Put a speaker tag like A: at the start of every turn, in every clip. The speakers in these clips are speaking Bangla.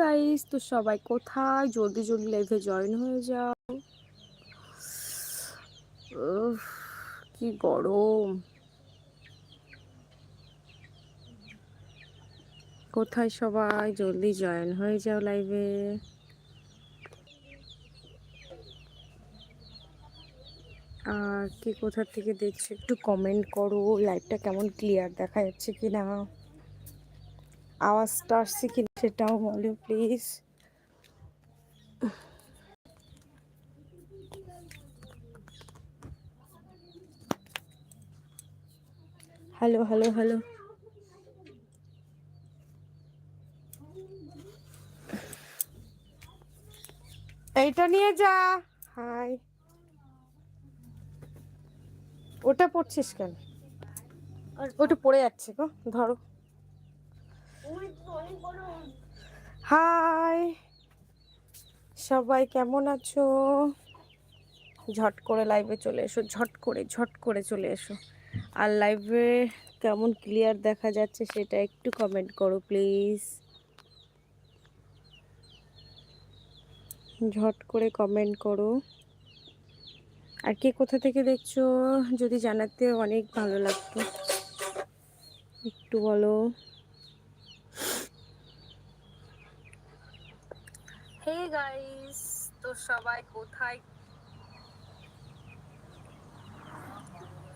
A: গাইস তো সবাই কোথায়? জলদি জলদি লাইভে জয়েন হয়ে যাও। কি গরম। কোথায় সবাই? জলদি জয়েন হয়ে যাও লাইভে আর কি কোথা থেকে দেখছ একটু কমেন্ট করো। লাইভটা কেমন ক্লিয়ার দেখা যাচ্ছে কি না আওয়াজটা আসছে কি সেটাও বলো প্লিজ হ্যালো হ্যালো হ্যালো এইটা নিয়ে যা। হাই ওটা পড়ছিস কেন? ওটা পড়ে যাচ্ছে গো ধরো। হাই। সবাই কেমন আছো? ঝট করে লাইভে চলে এসো, ঝট করে ঝট করে চলে এসো। আর লাইভে কেমন ক্লিয়ার দেখা যাচ্ছে সেটা একটু কমেন্ট করো প্লিজ ঝট করে কমেন্ট করো। আর কে কোথা থেকে দেখছ? যদি জানাতে অনেক ভালো লাগতো। একটু বলো। হে গাইস তো সবাই কোথায়?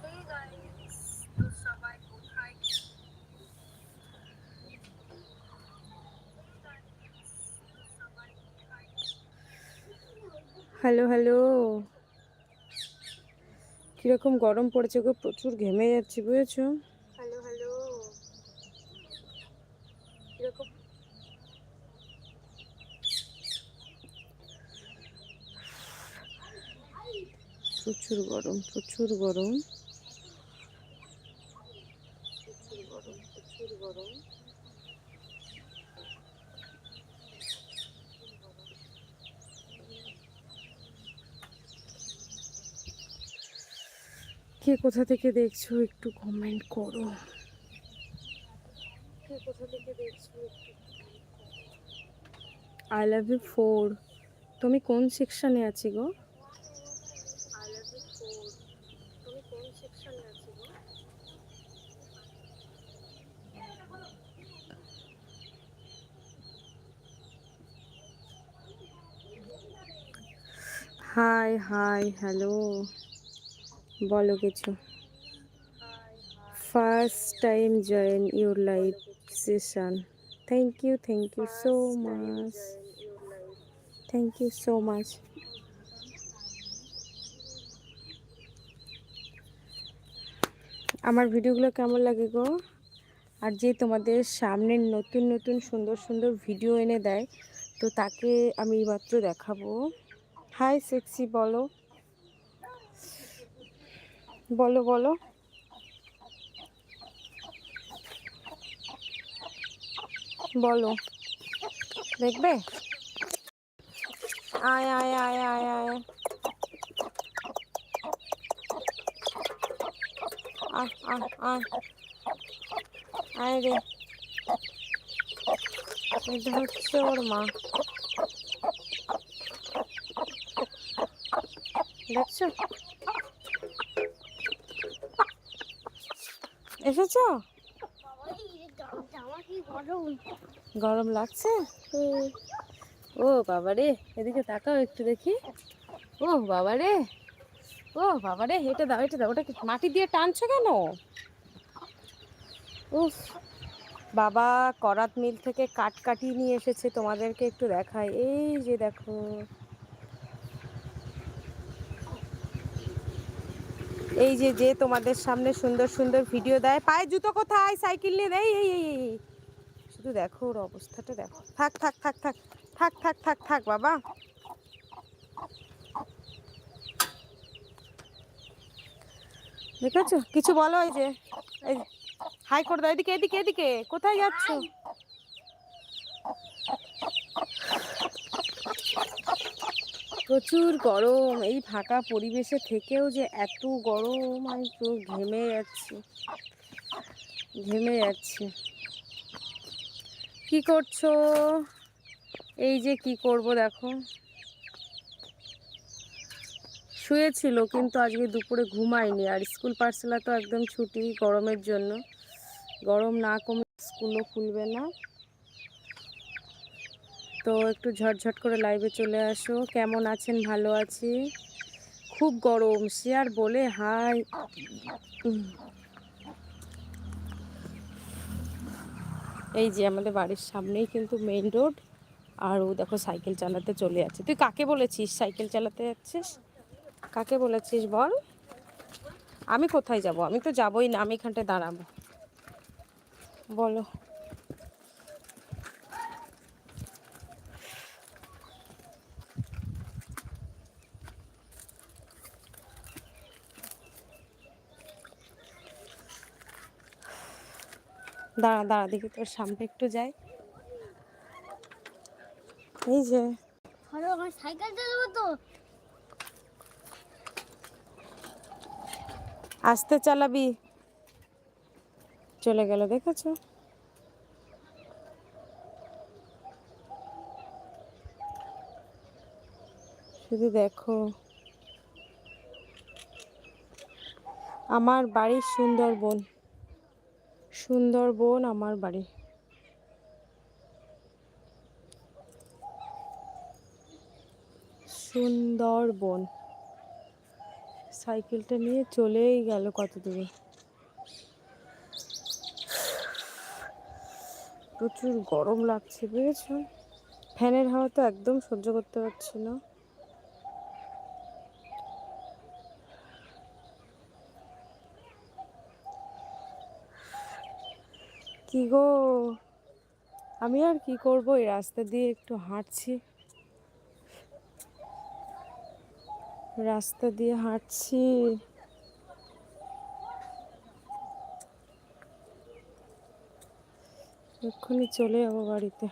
A: হে গাইস তো সবাই কোথায়? হ্যালো হ্যালো কীরকম গরম পড়েছে গো? প্রচুর ঘেমে যাচ্ছি, বুঝেছ হ্যালো হ্যালো কীরকম প্রচুর গরম প্রচুর গরম। কে কোথা থেকে দেখছ একটু কমেন্ট করো। কে কোথা থেকে দেখছ আই লাভ ইউ ফোর তুমি কোন সেকশনে আছি গো আই লাভ ইউ ফোর তুমি কোন সেকশনে আছি গো হাই হাই হ্যালো। বলো কিছু। First time join your live session thank you thank you so much thank you so much আমার ভিডিওগুলো কেমন লাগে গো? আর যে তোমাদের সামনে নতুন নতুন সুন্দর সুন্দর ভিডিও এনে দেয় তো তাকে আমি মাত্র দেখাবো। হাই সেক্সি, বলো। বলো বলো। বলো। দেখবে? আয় আয় আয় আয় আয়। আয় আয় রে। হচ্ছে ওর মা। দেখছ? এসেছ? গরম লাগছে? ও বাবা রে এদিকে তাকাও একটু দেখি। ও বাবা রে ও বাবা রে এটা দাও এটা দাও ওটা মাটি দিয়ে টানছো কেন? উফ, বাবা করাত মিল থেকে কাট কাটিয়ে নিয়ে এসেছে তোমাদেরকে একটু দেখায় এই যে দেখো। এই যে যে তোমাদের সামনে সুন্দর সুন্দর ভিডিও দেয়। পায়ে জুতো কোথায়? সাইকেল নিয়ে দেয় এই এই এই শুধু দেখো ওর অবস্থাটা দেখো। থাক থাক থাক থাক। থাক থাক থাক থাক, বাবা। দেখেছ? কিছু বলো এই যে, এই হাই করে দাও। এদিকে এদিকে এদিকে। কোথায় যাচ্ছ? প্রচুর গরম, এই ফাঁকা পরিবেশে থেকেও যে এত গরম, আমি পুরো ঘেমে যাচ্ছি ঘেমে যাচ্ছি। কি করছ? এই যে কি করব দেখো। শুয়েছিল কিন্তু আজকে দুপুরে ঘুমায়নি আর স্কুল পাঠশালা তো একদম ছুটি গরমের জন্য। গরম না কমে স্কুলও খুলবে না। তো একটু ঝটঝট করে লাইভে চলে আসো। কেমন আছেন? ভালো আছি। খুব গরম। সে আর বলে হাই এই যে আমাদের বাড়ির সামনেই কিন্তু মেইন রোড আর ও দেখো সাইকেল চালাতে চলে যাচ্ছে। তুই কাকে বলেছিস? সাইকেল চালাতে যাচ্ছিস? কাকে বলেছিস বল? আমি কোথায় যাব? আমি তো যাবই না। আমি এখানটায় দাঁড়াবো। বলো। দাঁড়া দাঁড়া দেখি তোর সামনে একটু যাই। এই যে।
B: সাইকেল চালাবো তো।
A: আস্তে চালাবি। চলে গেল দেখেছ? শুধু দেখো। আমার বাড়ি সুন্দরবন। সুন্দরবন আমার বাড়ি। সুন্দরবন। সাইকেলটা নিয়ে চলেই গেল কত দূরে প্রচুর গরম লাগছে, বুঝেছ? ফ্যানের হাওয়া তো একদম সহ্য করতে পারছি না। কি গো? আমি আর কি করব? এই রাস্তা দিয়ে একটু হাঁটছি। রাস্তা দিয়ে হাঁটছি। এক্ষুনি চলে যাব বাড়িতে।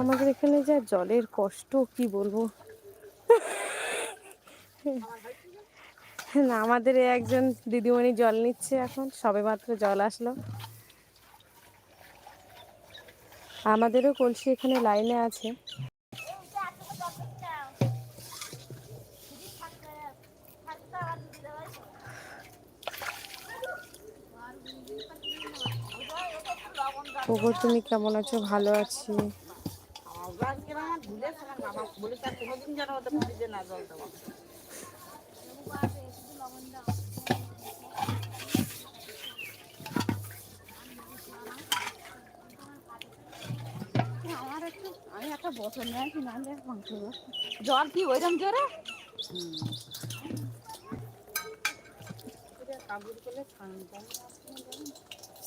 A: আমাদের এখানে যা জলের কষ্ট, কি বলব? না, আমাদের একজন দিদিমণি জল নিচ্ছে এখন সবে মাত্র জল আসলো। আমাদেরও কলসি এখানে লাইনে আছে। তুমি কেমন আছো? ভালো আছি।
B: আমার একটু আমি একটা বোতল নিয়ে আসি না মাংস জল কি ওইরকম জোরে?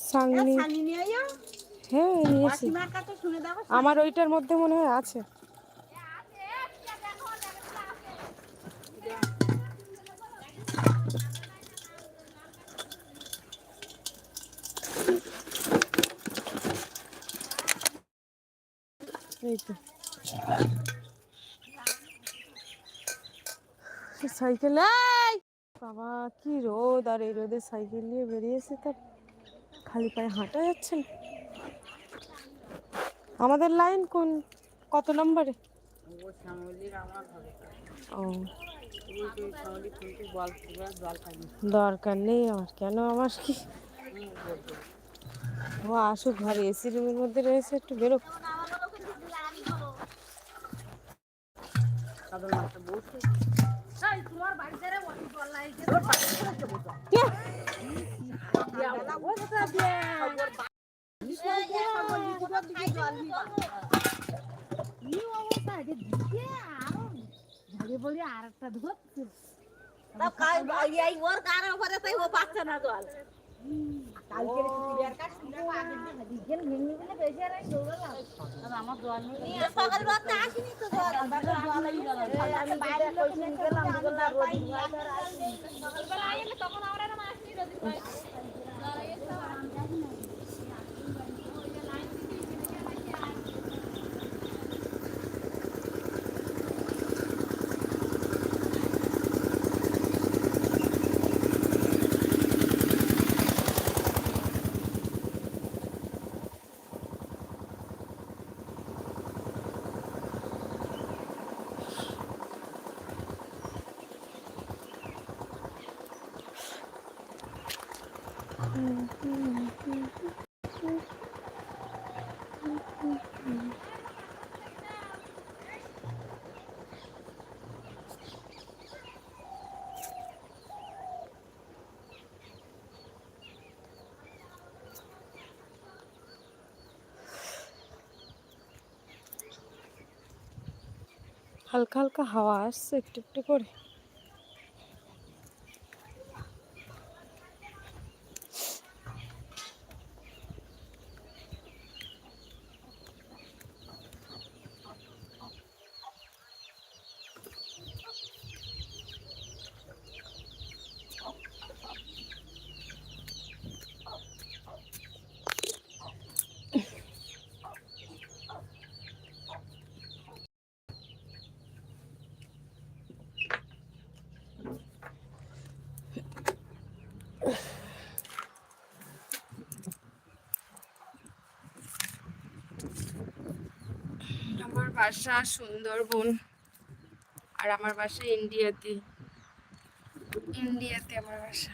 A: সাংনি
B: ছানি নিয়ে
A: হ্যাঁ নিয়েছি আমার ওইটার মধ্যে মনে হয় আছে। এই তো। সাইকেল বাবা কি রোদ আর এই রোদে সাইকেল নিয়ে বেরিয়েছে তার খালি পায়ে হাঁটা যাচ্ছে না। আমাদের লাইন কোন? কত নম্বরে? দরকার নেই আমার, কেন আমার কি? ও, আসুক, ঘরে এসি রুমের মধ্যে রয়েছে, একটু বেরো।
B: বলি আমার জল নেই সকাল রাতে আসিনি তো জল আমি বাইরে গেলাম সকালবেলা আইলে তখন আমরা
A: হালকা হালকা হাওয়া আসছে একটু একটু করে আমার বাসা সুন্দরবন আর আমার বাসা ইন্ডিয়াতে। ইন্ডিয়াতে আমার বাসা